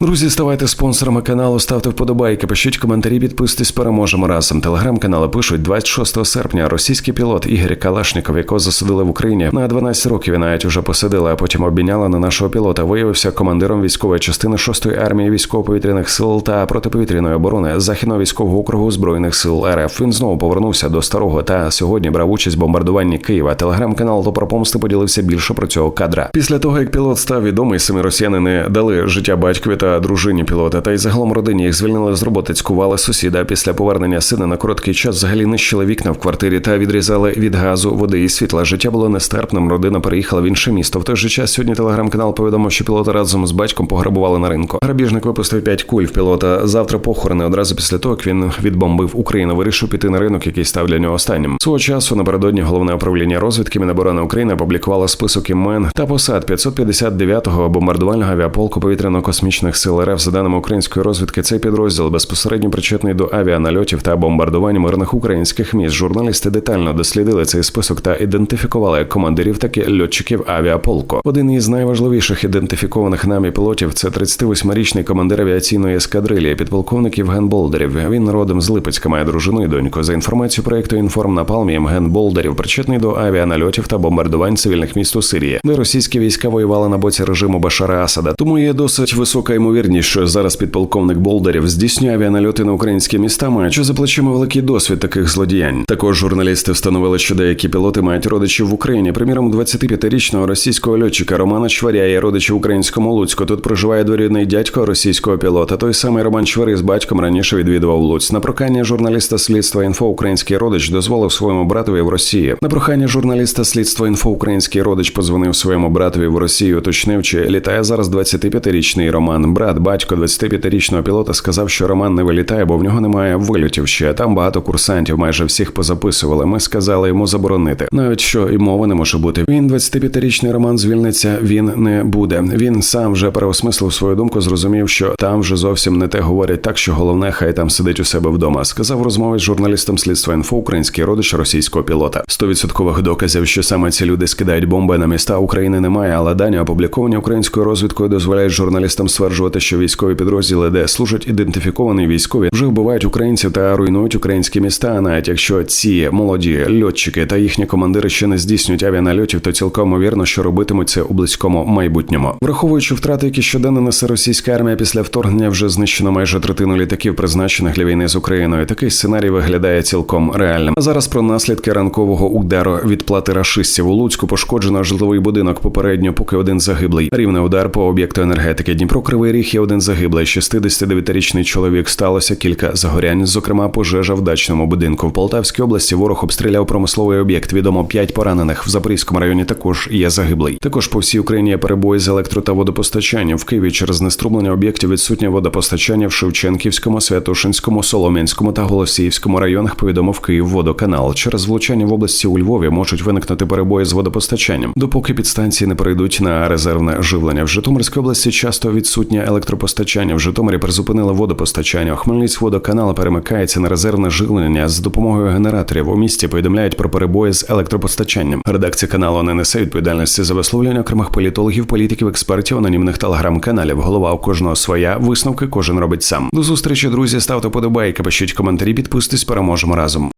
Друзі, ставайте спонсорами каналу, ставте вподобайки, пишіть коментарі, підписуйтесь, переможемо разом. Телеграм-канали пишуть 26 серпня. Російський пілот Ігор Калашніков, якого засудили в Україні на 12 років і навіть уже посадили, а потім обміняли на нашого пілота. Виявився командиром військової частини 6-ї армії військово-повітряних сил та протиповітряної оборони західного військового округу збройних сил РФ. Він знову повернувся до старого та сьогодні брав участь в бомбардуванні Києва. Телеграм-канал Добропомсти поділився більше про цього кадра. Після того як пілот став відомий, самі росіяни не дали життя батькові та дружині пілота, та й загалом родині їх звільнили з роботи, цькували сусіда. Після повернення сина на короткий час взагалі нищили вікна в квартирі та відрізали від газу, води і світла. Життя було нестерпним. Родина переїхала в інше місто. В той же час сьогодні телеграм-канал повідомив, що пілота разом з батьком пограбували на ринку. Грабіжник випустив п'ять куль в пілота. Завтра похорони. Одразу після того, як він відбомбив Україну, вирішив піти на ринок, який став для нього останнім. Свого часу напередодні головне управління розвідки Міноборони України опублікувало список імен та посад 559-го бомбардувального авіаполку повітряно-космічних сил РФ. За даними української розвідки, цей підрозділ безпосередньо причетний до авіанальотів та бомбардувань мирних українських міст. Журналісти детально дослідили цей список та ідентифікували як командирів, так і льотчиків авіаполку. Один із найважливіших ідентифікованих нами пілотів це 38-річний командир авіаційної ескадрилії, підполковник Євген Болдерів. Він родом з Липецька, має дружину і доньку. За інформацією проекту Інформ Напалм Євген Болдерів причетний до авіанальотів та бомбардувань цивільних міст у Сирії, де російські війська воювали на боці режиму Башара Асада. Тому є досить висока ймовірність, що зараз підполковник Болдерів здійснює авіанальоти на українські міста, маючи за плечима великий досвід таких злодіянь. Також журналісти встановили, що деякі пілоти мають родичів в Україні. Приміром, 25-річного російського льотчика Романа Чваря є родичі в українському Луцьку. Тут проживає дворідний дядько російського пілота. Той самий Роман Чвари з батьком раніше відвідував Луць. На прохання журналіста слідства інфо український родич дозволив своєму братові в Росії. На прохання журналіста слідства інфо український родич позвонив своєму братові в Росію. Уточнив, чи літає зараз 25-річний Роман. Брат, батько 25-річного пілота сказав, що Роман не вилітає, бо в нього немає вильотів ще. Там багато курсантів, майже всіх позаписували. Ми сказали йому заборонити. Навіть що і мови не може бути. Він 25-річний Роман звільниться. Він не буде. Він сам вже переосмислив свою думку, зрозумів, що там вже зовсім не те говорять так, що головне, хай там сидить у себе вдома. Сказав розмові з журналістом слідства інфо український родич російського пілота. Стовідсоткових доказів, що саме ці люди скидають бомби на міста України, немає, але дані опубліковані українською розвідкою дозволяють журналістам стверджувати, що військові підрозділи, де служать ідентифіковані військові, вже вбивають українців та руйнують українські міста. Навіть якщо ці молоді льотчики та їхні командири ще не здійснюють авіанальотів, то цілком ймовірно, що робитимуть це у близькому майбутньому. Враховуючи втрати, які щоденно несе російська армія після вторгнення, вже знищено майже третину літаків, призначених для війни з Україною. Такий сценарій виглядає цілком реальним. А зараз про наслідки ранкового удару від плати рашистів у Луцьку пошкоджено житловий будинок. Попередньо, поки один загиблий. Рівний удар по об'єкту енергетики. Дніпро Кривий Ріг є один загиблий. 69-річний чоловік сталося кілька загорянь, зокрема пожежа в дачному будинку. В Полтавській області ворог обстріляв промисловий об'єкт. Відомо 5 поранених. В Запорізькому районі також є загиблий. Також по всій Україні є перебої з електро та водопостачанням. В Києві через неструблення об'єктів відсутнє водопостачання в Шевченківському, Святошинському, Солом'янському та Голосіївському районах. Повідомив Київводоканал. Через влучання в області у Львові можуть виникнути перебої з водопостачанням, допоки підстанції не перейдуть на резервне живлення. В Житомирській області часто відсутнє електропостачання. В Житомирі призупинили водопостачання. У Хмельницькводоканал перемикається на резервне живлення з допомогою генераторів. У місті повідомляють про перебої з електропостачанням. Редакція каналу не несе відповідальності за висловлення окремих політологів, політиків, експертів, анонімних телеграм-каналів. Голова у кожного своя висновки кожен робить сам. До зустрічі, друзі. Ставте подобайки, пишіть коментарі, підписуйтесь, переможемо разом.